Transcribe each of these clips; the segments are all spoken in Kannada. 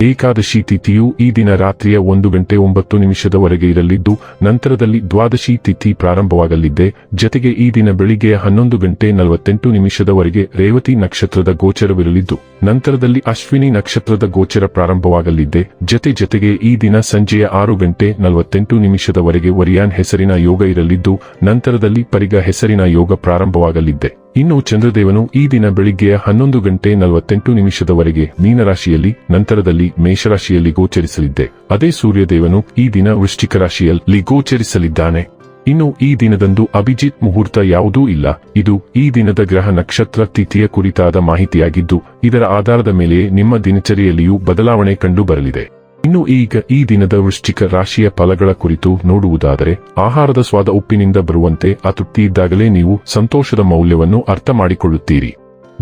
ಏಕಾದಶಿ ತಿಥಿಯು ಈ ದಿನ ರಾತ್ರಿಯ ಒಂದು ಗಂಟೆ ಒಂಬತ್ತು ನಿಮಿಷದವರೆಗೆ ಇರಲಿದ್ದು, ನಂತರದಲ್ಲಿ ದ್ವಾದಶಿ ತಿಥಿ ಪ್ರಾರಂಭವಾಗಲಿದೆ. ಜತೆಗೆ ಈ ದಿನ ಬೆಳಿಗ್ಗೆಯ ಹನ್ನೊಂದು ಗಂಟೆ ನಲವತ್ತೆಂಟು ನಿಮಿಷದವರೆಗೆ ರೇವತಿ ನಕ್ಷತ್ರದ ಗೋಚರವಿರಲಿದ್ದು, ನಂತರದಲ್ಲಿ ಅಶ್ವಿನಿ ನಕ್ಷತ್ರದ ಗೋಚರ ಪ್ರಾರಂಭವಾಗಲಿದ್ದೆ ಜತೆ ಜತೆಗೆ ಈ ದಿನ ಸಂಜೆಯ ಆರು ಗಂಟೆ ನಲವತ್ತೆಂಟು ನಿಮಿಷದವರೆಗೆ ವರಿಯಾನ್ ಹೆಸರಿನ ಯೋಗ ಇರಲಿದ್ದು, ನಂತರದಲ್ಲಿ ಪರಿಗ ಹೆಸರಿನ ಯೋಗ ಪ್ರಾರಂಭವಾಗಲಿದ್ದೆ ಇನ್ನು ಚಂದ್ರದೇವನು ಈ ದಿನ ಬೆಳಿಗ್ಗೆಯ ಹನ್ನೊಂದು ಗಂಟೆ ನಲವತ್ತೆಂಟು ನಿಮಿಷದವರೆಗೆ ಮೀನರಾಶಿಯಲ್ಲಿ, ನಂತರದಲ್ಲಿ ಮೇಷರಾಶಿಯಲ್ಲಿ ಗೋಚರಿಸಲಿದ್ದೆ. ಅದೇ ಸೂರ್ಯದೇವನು ಈ ದಿನ ವೃಶ್ಚಿಕ ರಾಶಿಯಲ್ಲಿ ಗೋಚರಿಸಲಿದ್ದಾನೆ. ಇನ್ನು ಈ ದಿನದಂದು ಅಭಿಜಿತ್ ಮುಹೂರ್ತ ಯಾವುದೂ ಇಲ್ಲ. ಇದು ಈ ದಿನದ ಗ್ರಹ ನಕ್ಷತ್ರ ತಿಥಿಯ ಕುರಿತಾದ ಮಾಹಿತಿಯಾಗಿದ್ದು, ಇದರ ಆಧಾರದ ಮೇಲೆ ನಿಮ್ಮ ದಿನಚರಿಯಲ್ಲಿಯೂ ಬದಲಾವಣೆ ಕಂಡು ಬರಲಿದೆ ಇನ್ನು ಈಗ ಈ ದಿನದ ವೃಶ್ಚಿಕ ರಾಶಿಯ ಫಲಗಳ ಕುರಿತು ನೋಡುವುದಾದರೆ, ಆಹಾರದ ಸ್ವಾದ ಉಪ್ಪಿನಿಂದ ಬರುವಂತೆ ಅತೃಪ್ತಿ ಇದ್ದಾಗಲೇ ನೀವು ಸಂತೋಷದ ಮೌಲ್ಯವನ್ನು ಅರ್ಥ ಮಾಡಿಕೊಳ್ಳುತ್ತೀರಿ.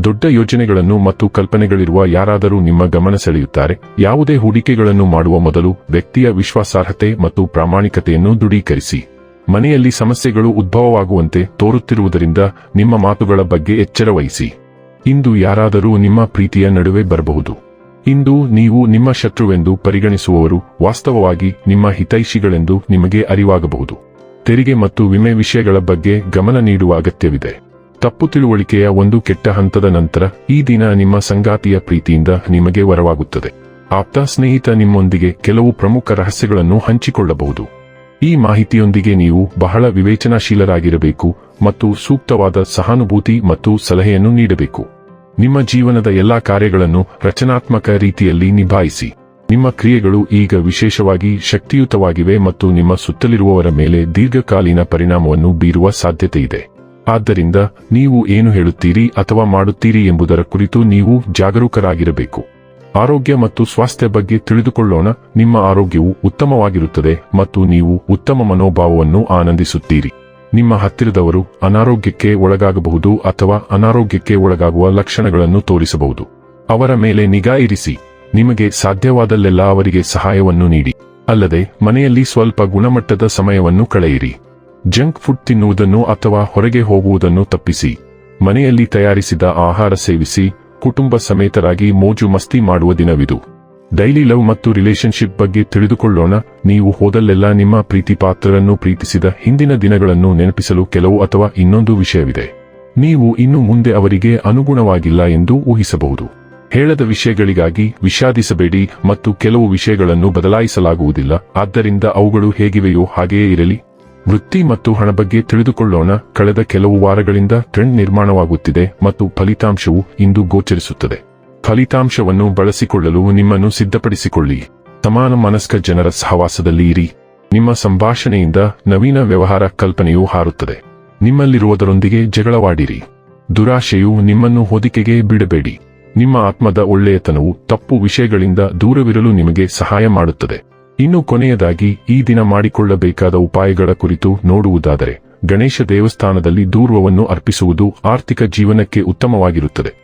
ದೊಡ್ಡ ಯೋಜನೆಗಳನ್ನು ಮತ್ತು ಕಲ್ಪನೆಗಳಿರುವ ಯಾರಾದರೂ ನಿಮ್ಮ ಗಮನ ಸೆಳೆಯುತ್ತಾರೆ. ಯಾವುದೇ ಹೂಡಿಕೆಗಳನ್ನು ಮಾಡುವ ಮೊದಲು ವ್ಯಕ್ತಿಯ ವಿಶ್ವಾಸಾರ್ಹತೆ ಮತ್ತು ಪ್ರಾಮಾಣಿಕತೆಯನ್ನು ದೃಢೀಕರಿಸಿ. ಮನೆಯಲ್ಲಿ ಸಮಸ್ಯೆಗಳು ಉದ್ಭವವಾಗುವಂತೆ ತೋರುತ್ತಿರುವುದರಿಂದ ನಿಮ್ಮ ಮಾತುಗಳ ಬಗ್ಗೆ ಎಚ್ಚರ ವಹಿಸಿ ಇಂದು ಯಾರಾದರೂ ನಿಮ್ಮ ಪ್ರೀತಿಯ ನಡುವೆ ಬರಬಹುದು. ಇಂದು ನೀವು ನಿಮ್ಮ ಶತ್ರುವೆಂದು ಪರಿಗಣಿಸುವವರು ವಾಸ್ತವವಾಗಿ ನಿಮ್ಮ ಹಿತೈಷಿಗಳೆಂದು ನಿಮಗೆ ಅರಿವಾಗಬಹುದು. ತೆರಿಗೆ ಮತ್ತು ವಿಮೆ ವಿಷಯಗಳ ಬಗ್ಗೆ ಗಮನ ನೀಡುವ ಅಗತ್ಯವಿದೆ. ತಪ್ಪು ತಿಳುವಳಿಕೆಯ ಒಂದು ಕೆಟ್ಟ ಹಂತದ ನಂತರ ಈ ದಿನ ನಿಮ್ಮ ಸಂಗಾತಿಯ ಪ್ರೀತಿಯಿಂದ ನಿಮಗೆ ವರವಾಗುತ್ತದೆ. ಆಪ್ತ ಸ್ನೇಹಿತ ನಿಮ್ಮೊಂದಿಗೆ ಕೆಲವು ಪ್ರಮುಖ ರಹಸ್ಯಗಳನ್ನು ಹಂಚಿಕೊಳ್ಳಬಹುದು. ಈ ಮಾಹಿತಿಯೊಂದಿಗೆ ನೀವು ಬಹಳ ವಿವೇಚನಾಶೀಲರಾಗಿರಬೇಕು ಮತ್ತು ಸೂಕ್ತವಾದ ಸಹಾನುಭೂತಿ ಮತ್ತು ಸಲಹೆಯನ್ನು ನೀಡಬೇಕು. ನಿಮ್ಮ ಜೀವನದ ಎಲ್ಲಾ ಕಾರ್ಯಗಳನ್ನು ರಚನಾತ್ಮಕ ರೀತಿಯಲ್ಲಿ ನಿಭಾಯಿಸಿ. ನಿಮ್ಮ ಕ್ರಿಯೆಗಳು ಈಗ ವಿಶೇಷವಾಗಿ ಶಕ್ತಿಯುತವಾಗಿವೆ ಮತ್ತು ನಿಮ್ಮ ಸುತ್ತಲಿರುವವರ ಮೇಲೆ ದೀರ್ಘಕಾಲೀನ ಪರಿಣಾಮವನ್ನು ಬೀರುವ ಸಾಧ್ಯತೆ ಇದೆ ಆದ್ದರಿಂದ ನೀವು ಏನು ಹೇಳುತ್ತೀರಿ ಅಥವಾ ಮಾಡುತ್ತೀರಿ ಎಂಬುದರ ಕುರಿತು ನೀವು ಜಾಗರೂಕರಾಗಿರಬೇಕು. ಆರೋಗ್ಯ ಮತ್ತು ಸ್ವಾಸ್ಥ್ಯ ಬಗ್ಗೆ ತಿಳಿದುಕೊಳ್ಳೋಣ. ನಿಮ್ಮ ಆರೋಗ್ಯವು ಉತ್ತಮವಾಗಿರುತ್ತದೆ ಮತ್ತು ನೀವು ಉತ್ತಮ ಮನೋಭಾವವನ್ನು ಆನಂದಿಸುತ್ತೀರಿ. ನಿಮ್ಮ ಹತ್ತಿರದವರು ಅನಾರೋಗ್ಯಕ್ಕೆ ಒಳಗಾಗಬಹುದು ಅಥವಾ ಅನಾರೋಗ್ಯಕ್ಕೆ ಒಳಗಾಗುವ ಲಕ್ಷಣಗಳನ್ನು ತೋರಿಸಬಹುದು. ಅವರ ಮೇಲೆ ನಿಗಾ ಇರಿಸಿ. ನಿಮಗೆ ಸಾಧ್ಯವಾದಲ್ಲೆಲ್ಲ ಅವರಿಗೆ ಸಹಾಯವನ್ನು ನೀಡಿ. ಅಲ್ಲದೆ, ಮನೆಯಲ್ಲಿ ಸ್ವಲ್ಪ ಗುಣಮಟ್ಟದ ಸಮಯವನ್ನು ಕಳೆಯಿರಿ. ಜಂಕ್ ಫುಡ್ ತಿನ್ನುವುದನ್ನು ಅಥವಾ ಹೊರಗೆ ಹೋಗುವುದನ್ನು ತಪ್ಪಿಸಿ. ಮನೆಯಲ್ಲಿ ತಯಾರಿಸಿದ ಆಹಾರ ಸೇವಿಸಿ, ಕುಟುಂಬ ಸಮೇತರಾಗಿ ಮೋಜು ಮಸ್ತಿ ಮಾಡುವ ದಿನವಿದು. ಡೈಲಿ ಲವ್ ಮತ್ತು ರಿಲೇಶನ್ಶಿಪ್ ಬಗ್ಗೆ ತಿಳಿದುಕೊಳ್ಳೋಣ. ನೀವು ಹೋದಲ್ಲೆಲ್ಲ ನಿಮ್ಮ ಪ್ರೀತಿ ಪಾತ್ರರನ್ನು ಪ್ರೀತಿಸಿದ ಹಿಂದಿನ ದಿನಗಳನ್ನು ನೆನಪಿಸಲು ಕೆಲವು ಅಥವಾ ಇನ್ನೊಂದು ವಿಷಯವಿದೆ. ನೀವು ಇನ್ನು ಮುಂದೆ ಅವರಿಗೆ ಅನುಗುಣವಾಗಿಲ್ಲ ಎಂದು ಊಹಿಸಬಹುದು. ಹೇಳದ ವಿಷಯಗಳಿಗಾಗಿ ವಿಷಾದಿಸಬೇಡಿ ಮತ್ತು ಕೆಲವು ವಿಷಯಗಳನ್ನು ಬದಲಾಯಿಸಲಾಗುವುದಿಲ್ಲ. ಆದ್ದರಿಂದ ಅವುಗಳು ಹೇಗಿವೆಯೋ ಹಾಗೆಯೇ ಇರಲಿ. ವೃತ್ತಿ ಮತ್ತು ಹಣ ಬಗ್ಗೆ ತಿಳಿದುಕೊಳ್ಳೋಣ. ಕಳೆದ ಕೆಲವು ವಾರಗಳಿಂದ ಟ್ರೆಂಡ್ ನಿರ್ಮಾಣವಾಗುತ್ತಿದೆ ಮತ್ತು ಫಲಿತಾಂಶವು ಇಂದು ಗೋಚರಿಸುತ್ತದೆ. ಫಲಿತಾಂಶವನ್ನು ಬಳಸಿಕೊಳ್ಳಲು ನಿಮ್ಮನ್ನು ಸಿದ್ಧಪಡಿಸಿಕೊಳ್ಳಿ. ಸಮಾನ ಮನಸ್ಕ ಜನರ ಸಹವಾಸದಲ್ಲಿ ಇರಿ. ನಿಮ್ಮ ಸಂಭಾಷಣೆಯಿಂದ ನವೀನ ವ್ಯವಹಾರ ಕಲ್ಪನೆಯು ಹಾರುತ್ತದೆ. ನಿಮ್ಮಲ್ಲಿರುವುದರೊಂದಿಗೆ ಜಗಳವಾಡಿರಿ. ದುರಾಶೆಯು ನಿಮ್ಮನ್ನು ಹೊದಿಕೆಗೆ ಬಿಡಬೇಡಿ. ನಿಮ್ಮ ಆತ್ಮದ ಒಳ್ಳೆಯತನವು ತಪ್ಪು ವಿಷಯಗಳಿಂದ ದೂರವಿರಲು ನಿಮಗೆ ಸಹಾಯ ಮಾಡುತ್ತದೆ. ಇನ್ನು ಕೊನೆಯದಾಗಿ, ಈ ದಿನ ಮಾಡಿಕೊಳ್ಳಬೇಕಾದ ಉಪಾಯಗಳ ಕುರಿತು ನೋಡುವುದಾದರೆ, ಗಣೇಶ ದೇವಸ್ಥಾನದಲ್ಲಿ ದೂರ್ವವನ್ನು ಅರ್ಪಿಸುವುದು ಆರ್ಥಿಕ ಜೀವನಕ್ಕೆ ಉತ್ತಮವಾಗಿರುತ್ತದೆ.